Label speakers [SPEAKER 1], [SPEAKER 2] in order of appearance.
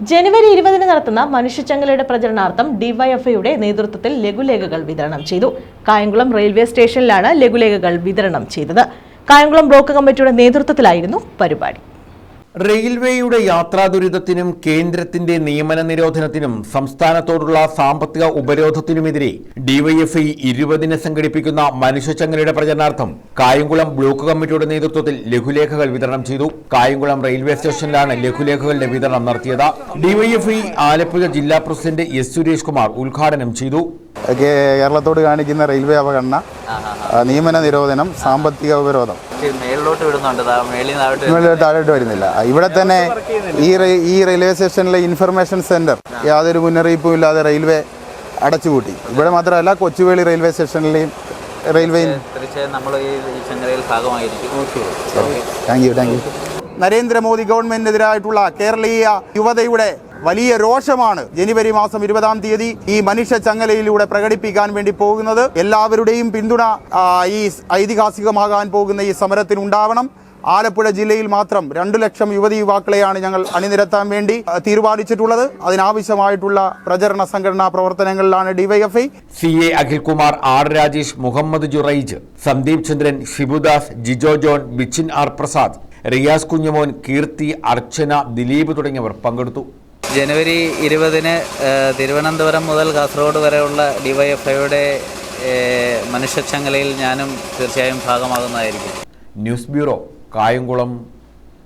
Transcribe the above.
[SPEAKER 1] ജനുവരി ഇരുപതിന് നടത്തുന്ന മനുഷ്യച്ചങ്ങലയുടെ പ്രചരണാർത്ഥം ഡിവൈഎഫ്ഐയുടെ നേതൃത്വത്തിൽ ലഘുലേഖകൾ വിതരണം ചെയ്തു. കായംകുളം റെയിൽവേ സ്റ്റേഷനിലാണ് ലഘുലേഖകൾ വിതരണം ചെയ്തത്. കായംകുളം ബ്ലോക്ക് കമ്മിറ്റിയുടെ നേതൃത്വത്തിലായിരുന്നു പരിപാടി.
[SPEAKER 2] റെയിൽവേയുടെ യാത്രാ ദുരിതത്തിനും കേന്ദ്രത്തിന്റെ നിയമന നിരോധനത്തിനും സംസ്ഥാനത്തോടുള്ള സാമ്പത്തിക ഉപരോധത്തിനുമെതിരെ ഡിവൈഎഫ്ഐ ഇരുപതിന് സംഘടിപ്പിക്കുന്ന മനുഷ്യച്ചങ്ങലയുടെ പ്രചരണാർത്ഥം കായംകുളം ബ്ലോക്ക് കമ്മിറ്റിയുടെ നേതൃത്വത്തിൽ ലഘുലേഖകൾ വിതരണം ചെയ്തു. കായംകുളം റെയിൽവേ സ്റ്റേഷനിലാണ് ലഘുലേഖകളുടെ വിതരണം നടത്തിയത്. ഡിവൈഎഫ്ഐ ആലപ്പുഴ ജില്ലാ പ്രസിഡന്റ് എസ് സുരേഷ് കുമാർ ഉദ്ഘാടനം ചെയ്തു.
[SPEAKER 3] കേരളത്തോട് കാണിക്കുന്ന റെയിൽവേ അവഗണന നിയമന നിരോധനം സാമ്പത്തിക ഉപരോധം.
[SPEAKER 4] മേളിലോട്ട് വിടുന്നുണ്ട്. ദാ മേളിൽ നിന്ന് താഴോട്ട്
[SPEAKER 3] വരുന്നില്ല. ഇവിടെ തന്നെ ഈ ഈ റെയിൽവേ സ്റ്റേഷനിലെ ഇൻഫർമേഷൻ സെന്റർ യാതൊരു മുന്നറിയിപ്പും ഇല്ലാതെ റെയിൽവേ അടച്ചുപൂട്ടി ഇവിടെ മാത്രമല്ല Kochuveli railway സ്റ്റേഷനിലെയും railway thank you thank you Narendra Modi ഗവൺമെന്റിനെതിരായിട്ടുള്ള കേരളീയ യുവതയുടെ വലിയ രോഷമാണ് ജനുവരി മാസം ഇരുപതാം തീയതി ഈ മനുഷ്യ ചങ്ങലയിലൂടെ പ്രകടിപ്പിക്കാൻ വേണ്ടി പോകുന്നത്. എല്ലാവരുടെയും പിന്തുണ ഈ ഐതിഹാസികമാകാൻ പോകുന്ന ഈ സമരത്തിന് ഉണ്ടാവണം. ആലപ്പുഴ ജില്ലയിൽ മാത്രം രണ്ടു ലക്ഷം യുവതി യുവാക്കളെയാണ് ഞങ്ങൾ അണിനിരത്താൻ വേണ്ടി തീരുമാനിച്ചിട്ടുള്ളത്. അതിനാവശ്യമായിട്ടുള്ള പ്രചരണ സംഘടനാ പ്രവർത്തനങ്ങളിലാണ് DYFI.
[SPEAKER 2] C A Akhilkumar R Rajesh Muhammad Juraij Sandeep Chandran Shibudas Jijo John Bichin R Prasad Riyas Kunjumon Keerthi Archana Dileep തുടങ്ങിയവർ പങ്കെടുത്തു.
[SPEAKER 4] ജനുവരി ഇരുപതിന് തിരുവനന്തപുരം മുതൽ കാസർഗോഡ് വരെയുള്ള ഡിവൈഎഫ്ഐയുടെ മനുഷ്യച്ചങ്ങലയിൽ ഞാനും തീർച്ചയായും ഭാഗമാകുന്നതായിരിക്കും.
[SPEAKER 2] News bureau Kayamkulam